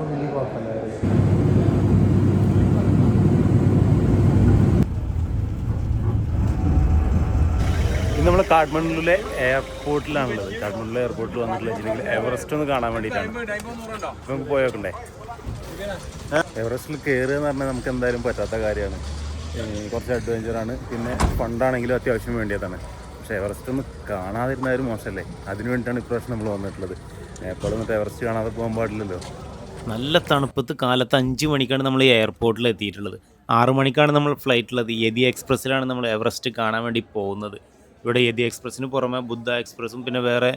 വലിയ കുഴപ്പമില്ല. ഇന്ന് നമ്മൾ കാഠ്മണ്ഡുവിലെ എയർപോർട്ടിലാണുള്ളത്. കാഠ്മണ്ഡുവിലെ എയർപോർട്ടിൽ വന്നിട്ടുള്ള എവറസ്റ്റ് ഒന്ന് കാണാൻ വേണ്ടിയിട്ടാണ്. നമുക്ക് പോയോക്കണ്ടേ എവറസ്റ്റിൽ കയറുക എന്ന് പറഞ്ഞാൽ നമുക്ക് എന്തായാലും പറ്റാത്ത കാര്യമാണ്. കുറച്ച് അഡ്വഞ്ചറാണ് പിന്നെ ഫണ്ടാണെങ്കിലും അത്യാവശ്യം വേണ്ടിയതാണ്. പക്ഷേ എവറസ്റ്റ് ഒന്ന് കാണാതിരുന്നാലും മോശമല്ലേ? അതിനു വേണ്ടിയിട്ടാണ് ഇപ്രാവശ്യം നമ്മൾ വന്നിട്ടുള്ളത്. എന്നിട്ട് എവറസ്റ്റ് കാണാതെ പോകാൻ പാടില്ലല്ലോ. നല്ല തണുപ്പത്ത് കാലത്ത് അഞ്ച് മണിക്കാണ് നമ്മൾ എയർപോർട്ടിൽ എത്തിയിട്ടുള്ളത്. ആറ് മണിക്കാണ് നമ്മൾ ഫ്ലൈറ്റുള്ളത് യതി എക്സ്പ്രസ്സിലാണ് നമ്മൾ എവറസ്റ്റ് കാണാൻ വേണ്ടി പോകുന്നത്. ഇവിടെ യതി എക്സ്പ്രസ്സിന് പുറമെ ബുദ്ധ എക്സ്പ്രസ്സും പിന്നെ വേറെ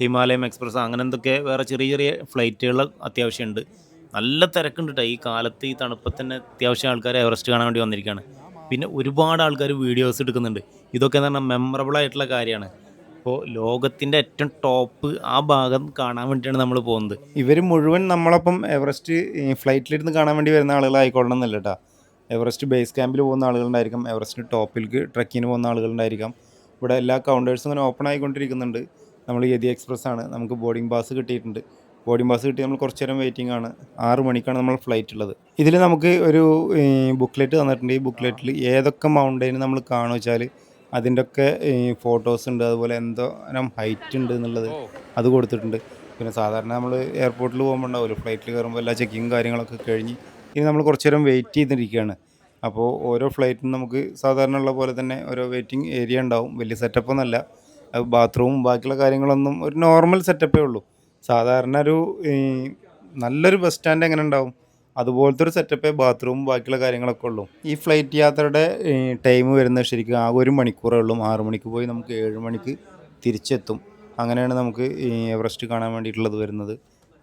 ഹിമാലയം എക്സ്പ്രസ് അങ്ങനെ എന്തൊക്കെ വേറെ ചെറിയ ചെറിയ ഫ്ലൈറ്റുകൾ അത്യാവശ്യമുണ്ട്. നല്ല തിരക്കുണ്ട് കേട്ടോ ഈ കാലത്ത് ഈ തണുപ്പത്ത് തന്നെ അത്യാവശ്യം ആൾക്കാർ എവറസ്റ്റ് കാണാൻ വേണ്ടി വന്നിരിക്കുകയാണ് പിന്നെ ഒരുപാട് ആൾക്കാർ വീഡിയോസ് എടുക്കുന്നുണ്ട്. ഇതൊക്കെ എന്ന് പറഞ്ഞാൽ മെമ്മറബിൾ ആയിട്ടുള്ള കാര്യമാണ്. അപ്പോൾ ലോകത്തിന്റെ ഏറ്റവും ടോപ്പ് ആ ഭാഗം കാണാൻ വേണ്ടിയിട്ടാണ് നമ്മൾ പോകുന്നത്. ഇവർ മുഴുവൻ നമ്മളപ്പം എവറസ്റ്റ് ഫ്ലൈറ്റിലിരുന്ന് കാണാൻ വേണ്ടി വരുന്ന ആളുകളായിക്കൊള്ളണം എന്നല്ല കേട്ടോ എവറസ്റ്റ് ബേസ് ക്യാമ്പിൽ പോകുന്ന ആളുകളുണ്ടായിരിക്കും എവറസ്റ്റ് ടോപ്പിലേക്ക് ട്രക്കിന് പോകുന്ന ആളുകളുണ്ടായിരിക്കാം. ഇവിടെ എല്ലാ കൗണ്ടേഴ്സും അങ്ങനെ ഓപ്പൺ ആയിക്കൊണ്ടിരിക്കുന്നുണ്ട്. നമ്മൾ യതി എക്സ്പ്രസ് ആണ്. നമുക്ക് ബോർഡിംഗ് പാസ് കിട്ടിയിട്ടുണ്ട്. ബോർഡിംഗ് പാസ് കിട്ടി നമ്മൾ കുറച്ച് നേരം വെയിറ്റിംഗ് ആണ്. ആറ് മണിക്കാണ് നമ്മൾ ഫ്ലൈറ്റ് ഉള്ളത്. ഇതിൽ നമുക്ക് ഒരു ബുക്ക്ലെറ്റ് തന്നിട്ടുണ്ട്. ഈ ബുക്ക്ലെറ്റിൽ ഏതൊക്കെ മൗണ്ടൈൻ നമ്മൾ കാണുക വെച്ചാൽ അതിന്റെ ഈ ഫോട്ടോസ് ഉണ്ട് അതുപോലെ എന്തോ ഹൈറ്റ് ഉണ്ട് എന്നുള്ളത് അത് കൊടുത്തിട്ടുണ്ട്. പിന്നെ സാധാരണ നമ്മൾ എയർപോർട്ടിൽ പോകുമ്പോൾ ഉണ്ടാവുമല്ലോ ഫ്ലൈറ്റിൽ കയറുമ്പോൾ എല്ലാ ചെക്കിങ്ങും കാര്യങ്ങളൊക്കെ കഴിഞ്ഞ് ഇനി നമ്മൾ കുറച്ചു നേരം വെയിറ്റ് ചെയ്തിരിക്കുകയാണ് അപ്പോൾ ഓരോ ഫ്ലൈറ്റിനും നമുക്ക് സാധാരണ ഉള്ള പോലെ തന്നെ ഓരോ വെയിറ്റിംഗ് ഏരിയ ഉണ്ടാവും. വലിയ സെറ്റപ്പ് ഒന്നല്ല ബാത്റൂമും ബാക്കിയുള്ള കാര്യങ്ങളൊന്നും ഒരു നോർമൽ സെറ്റപ്പേ ഉള്ളൂ. സാധാരണ ഒരു നല്ലൊരു ബസ് സ്റ്റാൻഡ് എങ്ങനെ ഉണ്ടാവും? അതുപോലത്തെ ഒരു സെറ്റപ്പേ ബാത്റൂമും ബാക്കിയുള്ള കാര്യങ്ങളൊക്കെ ഉള്ളൂ. ഈ ഫ്ലൈറ്റ് യാത്രയുടെ ടൈം വരുന്ന ശരിക്കും ആകെ ഒരു മണിക്കൂറേ ഉള്ളൂ. ആറു മണിക്ക് പോയി നമുക്ക് ഏഴ് മണിക്ക് തിരിച്ചെത്തും. അങ്ങനെയാണ് നമുക്ക് ഈ എവറസ്റ്റ് കാണാൻ വേണ്ടിയിട്ടുള്ളത് വരുന്നത്.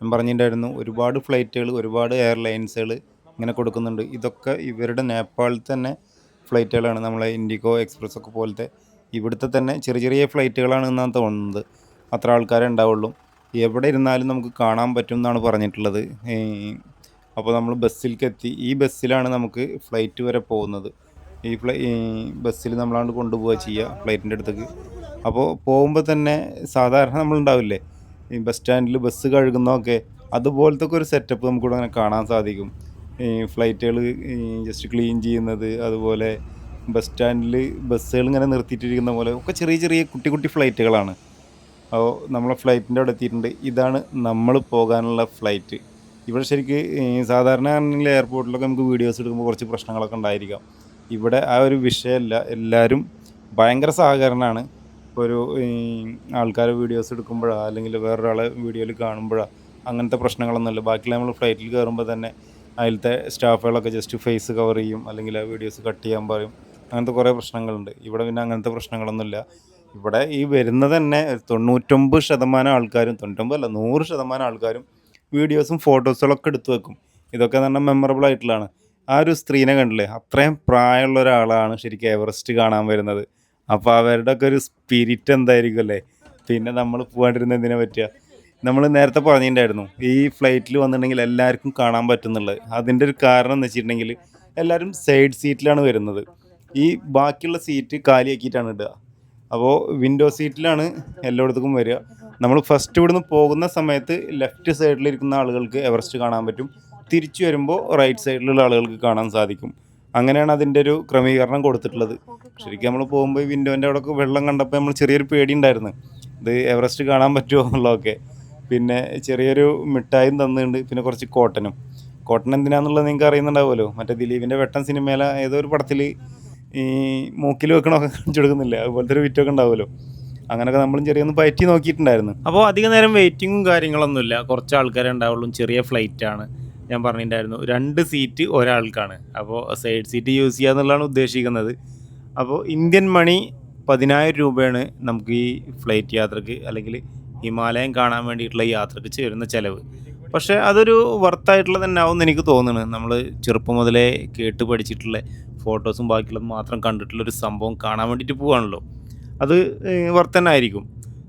ഞാൻ പറഞ്ഞിട്ടുണ്ടായിരുന്നു ഒരുപാട് ഫ്ലൈറ്റുകൾ ഒരുപാട് എയർലൈൻസുകൾ ഇങ്ങനെ കൊടുക്കുന്നുണ്ട്. ഇതൊക്കെ ഇവരുടെ നേപ്പാളിൽ തന്നെ ഫ്ലൈറ്റുകളാണ് നമ്മളെ ഇൻഡിഗോ എക്സ്പ്രസ് ഒക്കെ പോലത്തെ ഇവിടുത്തെ തന്നെ ചെറിയ ചെറിയ ഫ്ലൈറ്റുകളാണ് എന്നാണ് തോന്നുന്നത്. അത്ര ആൾക്കാരെ ഉണ്ടാവുള്ളൂ. എവിടെ ഇരുന്നാലും നമുക്ക് കാണാൻ പറ്റും എന്നാണ് പറഞ്ഞിട്ടുള്ളത്. അപ്പോൾ നമ്മൾ ബസ്സിലേക്ക് എത്തി ഈ ബസ്സിലാണ് നമുക്ക് ഫ്ലൈറ്റ് വരെ പോകുന്നത്. ഈ ഫ്ലൈ ബസ്സിൽ നമ്മളാണ്ട് കൊണ്ടുപോവുക ചെയ്യുക ഫ്ലൈറ്റിന്റെ അടുത്തേക്ക്. അപ്പോൾ പോകുമ്പോൾ തന്നെ സാധാരണ നമ്മളുണ്ടാവില്ലേ? ഈ ബസ് സ്റ്റാൻഡിൽ ബസ് കഴുകുന്നതൊക്കെ അതുപോലത്തെ ഒക്കെ ഒരു സെറ്റപ്പ് നമുക്കിവിടെ അങ്ങനെ കാണാൻ സാധിക്കും. ഈ ഫ്ലൈറ്റുകൾ ജസ്റ്റ് ക്ലീൻ ചെയ്യുന്നത് അതുപോലെ ബസ് സ്റ്റാൻഡിൽ ബസ്സുകൾ ഇങ്ങനെ നിർത്തിയിട്ടിരിക്കുന്ന പോലെ ഒക്കെ ചെറിയ ചെറിയ കുട്ടി കുട്ടി ഫ്ലൈറ്റുകളാണ് അപ്പോൾ നമ്മളെ ഫ്ലൈറ്റിന്റെ അവിടെ എത്തിയിട്ടുണ്ട്. ഇതാണ് നമ്മൾ പോകാനുള്ള ഫ്ലൈറ്റ് ഇവിടെ ശരിക്ക് സാധാരണ ആണെങ്കിൽ എയർപോർട്ടിലൊക്കെ നമുക്ക് വീഡിയോസ് എടുക്കുമ്പോൾ കുറച്ച് പ്രശ്നങ്ങളൊക്കെ ഉണ്ടായിരിക്കാം. ഇവിടെ ആ ഒരു വിഷയമല്ല. എല്ലാവരും ഭയങ്കര സഹകരണമാണ്. ഇപ്പോൾ ഒരു ആൾക്കാരെ വീഡിയോസ് എടുക്കുമ്പോഴോ അല്ലെങ്കിൽ വേറൊരാളെ വീഡിയോയിൽ കാണുമ്പോഴോ അങ്ങനത്തെ പ്രശ്നങ്ങളൊന്നുമില്ല ബാക്കിയുള്ള നമ്മൾ ഫ്ലൈറ്റിൽ കയറുമ്പോൾ തന്നെ അതിലത്തെ സ്റ്റാഫുകളൊക്കെ ജസ്റ്റ് ഫേസ് കവർ ചെയ്യും അല്ലെങ്കിൽ ആ വീഡിയോസ് കട്ട് ചെയ്യാൻ പറയും. അങ്ങനത്തെ കുറേ പ്രശ്നങ്ങളുണ്ട്. ഇവിടെ പിന്നെ അങ്ങനത്തെ പ്രശ്നങ്ങളൊന്നുമില്ല ഇവിടെ ഈ വരുന്ന തന്നെ തൊണ്ണൂറ്റൊമ്പത് ശതമാനം ആൾക്കാരും തൊണ്ണൂറ്റൊമ്പതല്ല നൂറ് ശതമാനം ആൾക്കാരും വീഡിയോസും ഫോട്ടോസുകളൊക്കെ എടുത്തു വെക്കും. ഇതൊക്കെ തന്നെ മെമ്മറബിൾ ആയിട്ടുള്ളതാണ്. ആ ഒരു സ്ത്രീനെ കണ്ടില്ലേ? അത്രയും പ്രായമുള്ള ഒരാളാണ് ശരിക്കും എവറസ്റ്റ് കാണാൻ വരുന്നത്. അപ്പോൾ അവരുടെ ഒക്കെ ഒരു സ്പിരിറ്റ് എന്തായിരിക്കും അല്ലേ? പിന്നെ നമ്മൾ പോകാണ്ടിരുന്ന എന്തിനെ പറ്റുക നമ്മൾ നേരത്തെ പറഞ്ഞിട്ടുണ്ടായിരുന്നു ഈ ഫ്ലൈറ്റിൽ വന്നിട്ടുണ്ടെങ്കിൽ എല്ലാവർക്കും കാണാൻ പറ്റുന്നുള്ളത്. അതിന്റെ ഒരു കാരണം എന്ന് വെച്ചിട്ടുണ്ടെങ്കിൽ എല്ലാവരും സൈഡ് സീറ്റിലാണ് വരുന്നത്. ഈ ബാക്കിയുള്ള സീറ്റ് കാലിയാക്കിയിട്ടാണ് ഇടുക. അപ്പോൾ വിൻഡോ സീറ്റിലാണ് എല്ലായിടത്തേക്കും വരിക. നമ്മൾ ഫസ്റ്റ് ഇവിടുന്ന് പോകുന്ന സമയത്ത് ലെഫ്റ്റ് സൈഡിലിരിക്കുന്ന ആളുകൾക്ക് എവറസ്റ്റ് കാണാൻ പറ്റും. തിരിച്ചു വരുമ്പോൾ റൈറ്റ് സൈഡിലുള്ള ആളുകൾക്ക് കാണാൻ സാധിക്കും. അങ്ങനെയാണ് അതിന്റെ ഒരു ക്രമീകരണം കൊടുത്തിട്ടുള്ളത്. ശരിക്കും നമ്മൾ പോകുമ്പോൾ വിൻഡോന്റെ അവിടെ വെള്ളം കണ്ടപ്പോൾ നമ്മൾ ചെറിയൊരു പേടി ഉണ്ടായിരുന്നു. ഇത് എവറസ്റ്റ് കാണാൻ പറ്റുമോ എന്നുള്ളതൊക്കെ. പിന്നെ ചെറിയൊരു മിഠായും തന്നിട്ടുണ്ട്. പിന്നെ കുറച്ച് കോട്ടനും. കോട്ടൺ എന്തിനാന്നുള്ളത് നിങ്ങൾക്ക് അറിയുന്നുണ്ടാവുമല്ലോ. മറ്റേ ദിലീപിന്റെ വെട്ടൻ സിനിമയിലെ ഏതോ ഒരു പടത്തിൽ ഈ മൂക്കിൽ വെക്കണമൊക്കെ കാണിച്ചു കൊടുക്കുന്നില്ലേ? അതുപോലത്തെ ഒരു വിറ്റൊക്കെ ഉണ്ടാവുമല്ലോ. അങ്ങനെയൊക്കെ നമ്മളും ചെറിയൊന്ന് പറ്റി നോക്കിയിട്ടുണ്ടായിരുന്നു. അപ്പോൾ അധിക നേരം വെയിറ്റിങ്ങും കാര്യങ്ങളൊന്നുമില്ല. കുറച്ച് ആൾക്കാരെ ഉണ്ടാവുള്ളൂ. ചെറിയ ഫ്ലൈറ്റ് ആണ്. ഞാൻ പറഞ്ഞിട്ടുണ്ടായിരുന്നു. രണ്ട് സീറ്റ് ഒരാൾക്കാണ്. അപ്പോൾ സൈഡ് സീറ്റ് യൂസ് ചെയ്യുക എന്നുള്ളതാണ് ഉദ്ദേശിക്കുന്നത്. അപ്പോൾ ഇന്ത്യൻ മണി പതിനായിരം രൂപയാണ് നമുക്ക് ഈ ഫ്ലൈറ്റ് യാത്രയ്ക്ക് അല്ലെങ്കിൽ ഹിമാലയം കാണാൻ വേണ്ടിയിട്ടുള്ള യാത്രയ്ക്ക് ചേരുന്ന ചിലവ്. പക്ഷേ അതൊരു വർത്തായിട്ടുള്ള തന്നെ ആവുമെന്ന് എനിക്ക് തോന്നുന്നു. നമ്മൾ ചെറുപ്പം മുതലേ കേട്ട് പഠിച്ചിട്ടുള്ള ഫോട്ടോസും ബാക്കിയുള്ളതും മാത്രം കണ്ടിട്ടുള്ള ഒരു സംഭവം കാണാൻ വേണ്ടിയിട്ട് പോവാണല്ലോ. അത് വർത്ത് തന്നെ ആയിരിക്കും.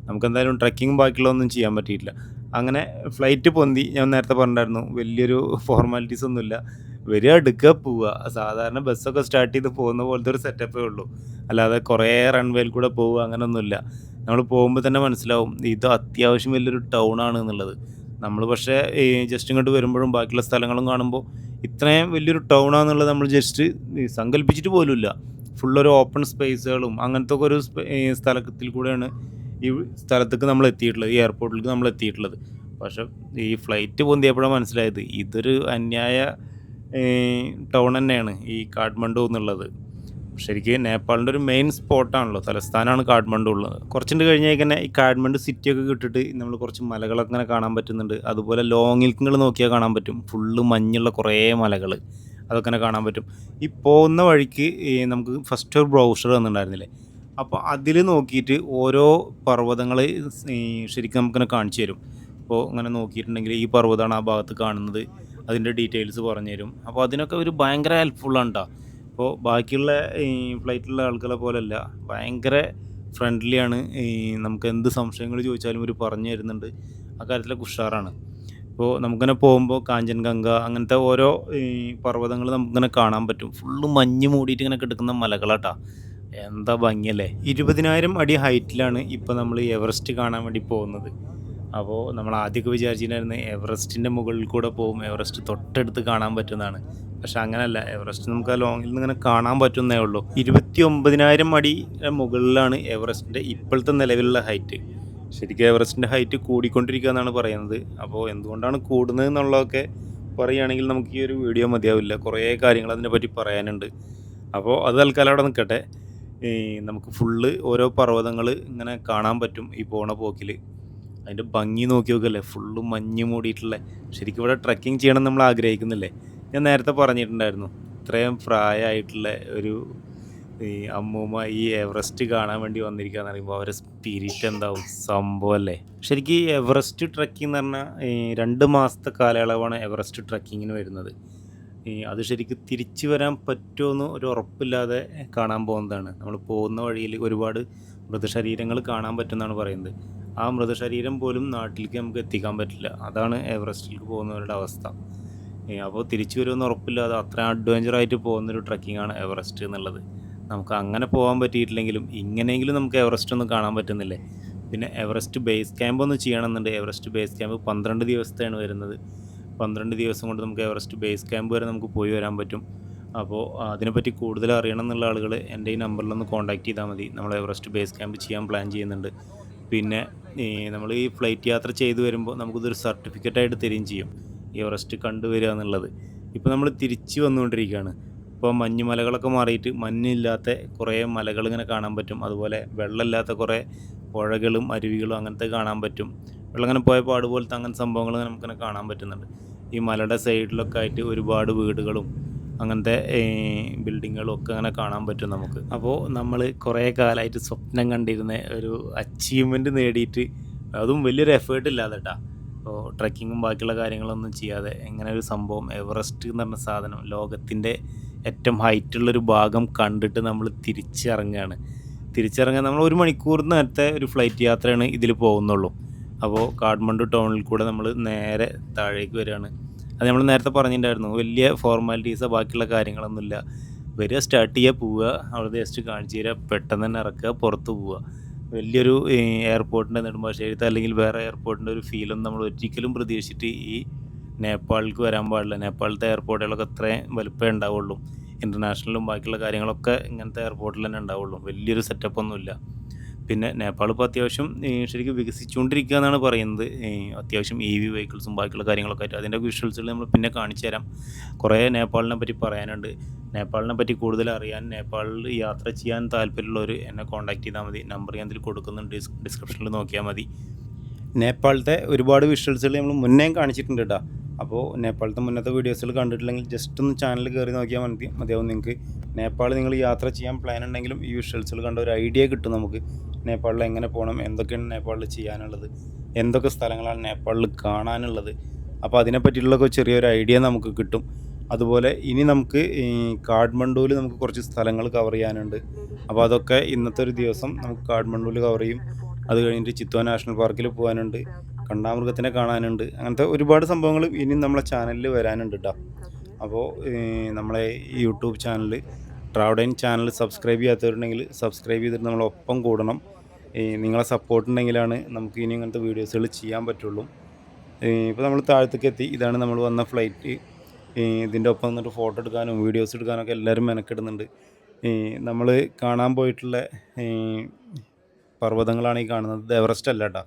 നമുക്ക് എന്തായാലും ട്രക്കിങ്ങും ബാക്കിയുള്ളതൊന്നും ചെയ്യാൻ പറ്റിയിട്ടില്ല. അങ്ങനെ ഫ്ലൈറ്റ് പൊന്തി. ഞാൻ നേരത്തെ പറഞ്ഞിട്ടുണ്ടായിരുന്നു വലിയൊരു ഫോർമാലിറ്റീസ് ഒന്നുമില്ല. വരിക എടുക്കുക പോവുക. സാധാരണ ബസ്സൊക്കെ സ്റ്റാർട്ട് ചെയ്ത് പോകുന്ന പോലത്തെ ഒരു സെറ്റപ്പേ ഉള്ളൂ. അല്ലാതെ കുറേ റൺവേയിൽ കൂടെ പോവുക അങ്ങനെയൊന്നുമില്ല നമ്മൾ പോകുമ്പോൾ തന്നെ മനസ്സിലാവും ഇത് അത്യാവശ്യം വലിയൊരു ടൗൺ ആണ് എന്നുള്ളത്. നമ്മൾ പക്ഷേ ജസ്റ്റ് ഇങ്ങോട്ട് വരുമ്പോഴും ബാക്കിയുള്ള സ്ഥലങ്ങളും കാണുമ്പോൾ ഇത്രയും വലിയൊരു ടൗൺ ആണെന്നുള്ളത് നമ്മൾ ജസ്റ്റ് സങ്കല്പിച്ചിട്ട് പോലുമില്ല. ഫുള്ളൊരു ഓപ്പൺ സ്പേസുകളും അങ്ങനത്തെ ഒക്കെ ഒരു സ്ഥലത്തിൽ കൂടെയാണ് ഈ സ്ഥലത്തേക്ക് നമ്മൾ എത്തിയിട്ടുള്ളത് ഈ എയർപോർട്ടിലേക്ക് നമ്മൾ എത്തിയിട്ടുള്ളത്. പക്ഷെ ഈ ഫ്ലൈറ്റ് പൊന്തിയപ്പോഴാണ് മനസ്സിലായത് ഇതൊരു അന്യായ ടൗൺ തന്നെയാണ് ഈ കാഠ്മണ്ഡു എന്നുള്ളത്. ശരിക്ക് നേപ്പാളിന്റെ ഒരു മെയിൻ സ്പോട്ടാണല്ലോ തലസ്ഥാനമാണ് കാഠ്മണ്ഡു ഉള്ളത്. കുറച്ചുണ്ട് കഴിഞ്ഞാൽ തന്നെ ഈ കാഠ്മണ്ഡു സിറ്റിയൊക്കെ കിട്ടിയിട്ട് നമ്മൾ കുറച്ച് മലകളൊക്കെ ഇങ്ങനെ കാണാൻ പറ്റുന്നുണ്ട്. അതുപോലെ ലോങ്ങിൽ നിങ്ങൾ നോക്കിയാൽ കാണാൻ പറ്റും. ഫുള്ള് മഞ്ഞുള്ള കുറേ മലകൾ അതൊക്കെ തന്നെ കാണാൻ പറ്റും. ഈ പോകുന്ന വഴിക്ക് നമുക്ക് ഫസ്റ്റ് ഒരു ബ്രൗഷർ വന്നിട്ടുണ്ടായിരുന്നില്ലേ അപ്പോൾ അതിൽ നോക്കിയിട്ട് ഓരോ പർവതങ്ങൾ ശരിക്കും നമുക്കിങ്ങനെ കാണിച്ചു തരും. അപ്പോൾ അങ്ങനെ നോക്കിയിട്ടുണ്ടെങ്കിൽ ഈ പർവതമാണ് ആ ഭാഗത്ത് കാണുന്നത്. അതിന്റെ ഡീറ്റെയിൽസ് പറഞ്ഞു തരും അപ്പോൾ അതിനൊക്കെ ഒരു ഭയങ്കര ഹെൽപ്ഫുള്ളാണ് കേട്ടോ അപ്പോൾ ബാക്കിയുള്ള ഈ ഫ്ലൈറ്റിലുള്ള ആളുകളെ പോലെയല്ല ഭയങ്കര ഫ്രണ്ട്ലിയാണ് ഈ നമുക്ക് എന്ത് സംശയങ്ങൾ ചോദിച്ചാലും ഒരു പറഞ്ഞു തരുന്നുണ്ട്. ആ കാര്യത്തിലൊക്കെ ഉഷാറാണ്. ഇപ്പോൾ നമുക്കിങ്ങനെ പോകുമ്പോൾ കാഞ്ചൻഗംഗ അങ്ങനത്തെ ഓരോ ഈ പർവതങ്ങൾ നമുക്കിങ്ങനെ കാണാൻ പറ്റും. ഫുള്ള് മഞ്ഞ് മൂടിയിട്ട് ഇങ്ങനെ കിടക്കുന്ന മലകളാട്ടാ. എന്താ ഭംഗിയല്ലേ? ഇരുപതിനായിരം അടി ഹൈറ്റിലാണ് ഇപ്പോൾ നമ്മൾ എവറസ്റ്റ് കാണാൻ വേണ്ടി പോകുന്നത്. അപ്പോൾ നമ്മൾ ആദ്യമൊക്കെ വിചാരിച്ചിട്ടുണ്ടായിരുന്നു എവറസ്റ്റിന്റെ മുകളിൽ കൂടെ പോകും എവറസ്റ്റ് തൊട്ടടുത്ത് കാണാൻ പറ്റുന്നതാണ്. പക്ഷെ അങ്ങനെയല്ല എവറസ്റ്റ് നമുക്ക് ആ ലോങ്ങിൽ നിന്ന് ഇങ്ങനെ കാണാൻ പറ്റുന്നേ ഉള്ളൂ. ഇരുപത്തി ഒമ്പതിനായിരം അടി മുകളിലാണ് എവറസ്റ്റിന്റെ ഇപ്പോഴത്തെ നിലവിലുള്ള ഹൈറ്റ്. ശരിക്കും എവറസ്റ്റിന്റെ ഹൈറ്റ് കൂടിക്കൊണ്ടിരിക്കുക എന്നാണ് പറയുന്നത്. അപ്പോൾ എന്തുകൊണ്ടാണ് കൂടുന്നത് എന്നുള്ളതൊക്കെ പറയുകയാണെങ്കിൽ നമുക്ക് ഈ ഒരു വീഡിയോ മതിയാവില്ല. കുറേ കാര്യങ്ങൾ അതിനെ പറ്റി പറയാനുണ്ട്. അപ്പോൾ അത് തൽക്കാലം അവിടെ നിൽക്കട്ടെ. ഈ നമുക്ക് ഫുള്ള് ഓരോ പർവതങ്ങൾ ഇങ്ങനെ കാണാൻ പറ്റും ഈ പോണ പോക്കിൽ അതിന്റെ ഭംഗി നോക്കി നോക്കല്ലേ? ഫുള്ള് മഞ്ഞ് മൂടിയിട്ടുള്ള. ശരിക്കും ഇവിടെ ട്രക്കിംഗ് ചെയ്യണം നമ്മൾ ആഗ്രഹിക്കുന്നില്ലേ? ഞാൻ നേരത്തെ പറഞ്ഞിട്ടുണ്ടായിരുന്നു. ഇത്രയും പ്രായമായിട്ടുള്ള ഒരു ഈ അമ്മൂമ്മ ഈ എവറസ്റ്റ് കാണാൻ വേണ്ടി വന്നിരിക്കുകയെന്ന് പറയുമ്പോൾ അവരെ സ്പിരിറ്റ് എന്താവും? സംഭവമല്ലേ ശരിക്കും ഈ എവറസ്റ്റ് ട്രക്കിംഗ് എന്ന് പറഞ്ഞാൽ രണ്ട് മാസത്തെ കാലയളവാണ് എവറസ്റ്റ് ട്രക്കിങ്ങിന് വരുന്നത്. ഈ അത് ശരിക്കും തിരിച്ചു വരാൻ പറ്റുമെന്ന് ഒരു ഉറപ്പില്ലാതെ കാണാൻ പോകുന്നതാണ്. നമ്മൾ പോകുന്ന വഴിയിൽ ഒരുപാട് മൃതശരീരങ്ങൾ കാണാൻ പറ്റുമെന്നാണ് പറയുന്നത്. ആ മൃതശരീരം പോലും നാട്ടിലേക്ക് നമുക്ക് എത്തിക്കാൻ പറ്റില്ല. അതാണ് എവറസ്റ്റിലേക്ക് പോകുന്നവരുടെ അവസ്ഥ. അപ്പോൾ തിരിച്ചു വരുമെന്ന് ഉറപ്പില്ലാതെ അത്ര അഡ്വഞ്ചറായിട്ട് പോകുന്നൊരു ട്രക്കിംഗ് ആണ് എവറസ്റ്റ് എന്നുള്ളത്. നമുക്ക് അങ്ങനെ പോകാൻ പറ്റിയിട്ടില്ലെങ്കിലും ഇങ്ങനെയെങ്കിലും നമുക്ക് എവറസ്റ്റ് ഒന്ന് കാണാൻ പറ്റുന്നില്ലേ? പിന്നെ എവറസ്റ്റ് ബേസ് ക്യാമ്പ് ഒന്ന് ചെയ്യണമെന്നുണ്ട്. എവറസ്റ്റ് ബേസ് ക്യാമ്പ് പന്ത്രണ്ട് ദിവസത്തെയാണ് വരുന്നത്. പന്ത്രണ്ട് ദിവസം കൊണ്ട് നമുക്ക് എവറസ്റ്റ് ബേസ് ക്യാമ്പ് വരെ നമുക്ക് പോയി വരാൻ പറ്റും. അപ്പോൾ അതിനെപ്പറ്റി കൂടുതൽ അറിയണം എന്നുള്ള ആളുകൾ എന്റെ ഈ നമ്പറിലൊന്ന് കോൺടാക്ട് ചെയ്താൽ മതി. നമ്മൾ എവറസ്റ്റ് ബേസ് ക്യാമ്പ് ചെയ്യാൻ പ്ലാൻ ചെയ്യുന്നുണ്ട്. പിന്നെ നമ്മൾ ഈ ഫ്ലൈറ്റ് യാത്ര ചെയ്തു വരുമ്പോൾ നമുക്കിതൊരു സർട്ടിഫിക്കറ്റായിട്ട് തരികയും ചെയ്യും. എവറസ്റ്റ് കണ്ടുവരിക എന്നുള്ളത്. ഇപ്പോൾ നമ്മൾ തിരിച്ച് വന്നുകൊണ്ടിരിക്കുകയാണ്. ഇപ്പോൾ മഞ്ഞുമലകളൊക്കെ മാറിയിട്ട് മഞ്ഞില്ലാത്ത കുറേ മലകൾ ഇങ്ങനെ കാണാൻ പറ്റും. അതുപോലെ വെള്ളമില്ലാത്ത കുറേ പുഴകളും അരുവികളും അങ്ങനത്തെ കാണാൻ പറ്റും. വെള്ളം ഇങ്ങനെ പോയ പാട് പോലത്തെ അങ്ങനത്തെ സംഭവങ്ങൾ നമുക്കിങ്ങനെ കാണാൻ പറ്റുന്നുണ്ട്. ഈ മലയുടെ സൈഡിലൊക്കെ ആയിട്ട് ഒരുപാട് വീടുകളും അങ്ങനത്തെ ബിൽഡിങ്ങുകളും ഒക്കെ അങ്ങനെ കാണാൻ പറ്റും നമുക്ക്. അപ്പോൾ നമ്മൾ കുറേ കാലമായിട്ട് സ്വപ്നം കണ്ടിരുന്ന ഒരു അച്ചീവ്മെന്റ് നേടിയിട്ട് അതും വലിയൊരു എഫേർട്ട് ഇല്ലാതെ കേട്ടാ അപ്പോൾ ട്രക്കിങ്ങും ബാക്കിയുള്ള കാര്യങ്ങളൊന്നും ചെയ്യാതെ എങ്ങനെ ഒരു സംഭവം എവറസ്റ്റ് എന്ന് പറഞ്ഞ സാധനം ലോകത്തിന്റെ ഏറ്റവും ഹൈറ്റുള്ളൊരു ഭാഗം കണ്ടിട്ട് നമ്മൾ തിരിച്ചിറങ്ങുകയാണ് തിരിച്ചിറങ്ങാൻ നമ്മൾ ഒരു മണിക്കൂർ നേരത്തെ ഒരു ഫ്ലൈറ്റ് യാത്രയാണ് ഇതിൽ പോകുന്നുള്ളൂ. അപ്പോൾ കാഠ്മണ്ഡു ടൗണിൽ കൂടെ നമ്മൾ നേരെ താഴേക്ക് വരികയാണ് അത് നമ്മൾ നേരത്തെ പറഞ്ഞിട്ടുണ്ടായിരുന്നു വലിയ ഫോർമാലിറ്റീസോ ബാക്കിയുള്ള കാര്യങ്ങളൊന്നുമില്ല. വരിക സ്റ്റാർട്ട് ചെയ്യുക പോവുക അവിടെ ജസ്റ്റ് കാണിച്ചു തരിക പെട്ടെന്ന് തന്നെ ഇറക്കുക പുറത്ത് പോവുക. വലിയൊരു എയർപോർട്ടിന്റെ നെടുമ്പാശ്ശേരിത്തെ അല്ലെങ്കിൽ വേറെ എയർപോർട്ടിന്റെ ഒരു ഫീലൊന്നും നമ്മൾ ഒരിക്കലും പ്രതീക്ഷിച്ചിട്ട് ഈ നേപ്പാളിലേക്ക് വരാൻ പാടില്ല. നേപ്പാളിലത്തെ എയർപോർട്ടുകളൊക്കെ അത്രയും വലുപ്പമേ ഉണ്ടാവുള്ളൂ. ഇന്റർനാഷണലും ബാക്കിയുള്ള കാര്യങ്ങളൊക്കെ ഇങ്ങനത്തെ എയർപോർട്ടിൽ തന്നെ ഉണ്ടാവുള്ളൂ. വലിയൊരു സെറ്റപ്പ് ഒന്നുമില്ല പിന്നെ നേപ്പാൾ ഇപ്പോൾ അത്യാവശ്യം ശരിക്കും വികസിച്ചുകൊണ്ടിരിക്കുക എന്നാണ് പറയുന്നത്. അത്യാവശ്യം ഇ വി വെഹിക്കിൾസും ബാക്കിയുള്ള കാര്യങ്ങളൊക്കെ ആയിട്ട്. അതിന്റെ വിഷ്വൽസുകൾ നമ്മൾ പിന്നെ കാണിച്ചു തരാം. കുറേ നേപ്പാളിനെ പറ്റി പറയാനുണ്ട്. നേപ്പാളിനെ പറ്റി കൂടുതൽ അറിയാൻ നേപ്പാളിൽ യാത്ര ചെയ്യാൻ താല്പര്യമുള്ളവർ എന്നെ കോൺടാക്ട് ചെയ്താൽ മതി. നമ്പർ ഞാൻ ഇതിൽ കൊടുക്കുന്നുണ്ട്. ഡിസ്ക്രിപ്ഷനിൽ നോക്കിയാൽ മതി. നേപ്പാളത്തെ ഒരുപാട് വിഷ്വൽസുകൾ നമ്മൾ മുന്നേ കാണിച്ചിട്ടുണ്ട് കേട്ടോ അപ്പോൾ നേപ്പാളത്തെ മുന്നത്തെ വീഡിയോസുകൾ കണ്ടിട്ടില്ലെങ്കിൽ ജസ്റ്റ് ഒന്ന് ചാനൽ കയറി നോക്കിയാൽ മതി. മതിയാവും നിങ്ങൾക്ക്. നേപ്പാൾ നിങ്ങൾ യാത്ര ചെയ്യാൻ പ്ലാൻ ഉണ്ടെങ്കിലും ഈ വിഷ്വൽസുകൾ കണ്ട ഒരു ഐഡിയ കിട്ടും നമുക്ക്. നേപ്പാളിൽ എങ്ങനെ പോകണം എന്തൊക്കെയാണ് നേപ്പാളിൽ ചെയ്യാനുള്ളത്? എന്തൊക്കെ സ്ഥലങ്ങളാണ് നേപ്പാളിൽ കാണാനുള്ളത്? അപ്പോൾ അതിനെപ്പറ്റിയുള്ളൊക്കെ ചെറിയൊരു ഐഡിയ നമുക്ക് കിട്ടും. അതുപോലെ ഇനി നമുക്ക് ഈ കാഠ്മണ്ഡുവിൽ നമുക്ക് കുറച്ച് സ്ഥലങ്ങൾ കവർ ചെയ്യാനുണ്ട്. അപ്പോൾ അതൊക്കെ ഇന്നത്തെ ഒരു ദിവസം നമുക്ക് കാഠ്മണ്ഡുവിൽ കവർ ചെയ്യും. അത് കഴിഞ്ഞിട്ട് ചിത്തോ നാഷണൽ പാർക്കിൽ പോകാനുണ്ട്. കണ്ടാമൃഗത്തിനെ കാണാനുണ്ട്. അങ്ങനത്തെ ഒരുപാട് സംഭവങ്ങൾ ഇനിയും നമ്മളെ ചാനലിൽ വരാനുണ്ട് കേട്ടോ അപ്പോൾ നമ്മളെ യൂട്യൂബ് ചാനൽ ട്രാവഡൈൻ ചാനൽ സബ്സ്ക്രൈബ് ചെയ്യാത്തവരുണ്ടെങ്കിൽ സബ്സ്ക്രൈബ് ചെയ്തിട്ട് നമ്മളൊപ്പം കൂടണം. ഈ നിങ്ങളെ സപ്പോർട്ട് ഉണ്ടെങ്കിലാണ് നമുക്ക് ഇനി ഇങ്ങനത്തെ വീഡിയോസുകൾ ചെയ്യാൻ പറ്റുള്ളൂ. ഇപ്പോൾ നമ്മൾ താഴത്തേക്ക് എത്തി. ഇതാണ് നമ്മൾ വന്ന ഫ്ലൈറ്റ് ഇതിന്റെ ഒപ്പം നിന്നിട്ട് ഫോട്ടോ എടുക്കാനും വീഡിയോസ് എടുക്കാനൊക്കെ എല്ലാവരും മെനക്കെടുന്നുണ്ട്. നമ്മൾ കാണാൻ പോയിട്ടുള്ള പർവതങ്ങളാണ് ഈ കാണുന്നത്. എവറസ്റ്റ് അല്ല കേട്ടോ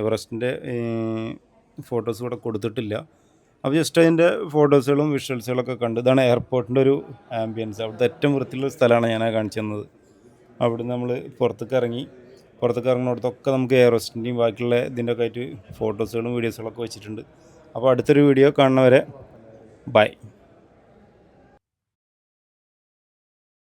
എവറസ്റ്റിന്റെ ഫോട്ടോസ് ഇവിടെ കൊടുത്തിട്ടില്ല. അപ്പോൾ ജസ്റ്റ് അതിന്റെ ഫോട്ടോസുകളും വിഷ്വൽസുകളൊക്കെ കണ്ട് ഇതാണ് എയർപോർട്ടിന്റെ ഒരു ആംബിയൻസ്. അവിടുത്തെ ഏറ്റവും വൃത്തിയുള്ള സ്ഥലമാണ് ഞാൻ കാണിച്ചു തന്നത്. അവിടെ നമ്മൾ പുറത്തേക്ക് ഇറങ്ങി പുറത്തേക്ക് ഇറങ്ങുന്നിടത്തൊക്കെ നമുക്ക് എയറോസ്റ്റിന്റെയും ബാക്കിയുള്ള ഇതിന്റെ ഒക്കെ ആയിട്ട് ഫോട്ടോസുകളും വീഡിയോസുകളൊക്കെ വെച്ചിട്ടുണ്ട്. അപ്പോൾ അടുത്തൊരു വീഡിയോ കാണുന്നവരെ ബൈ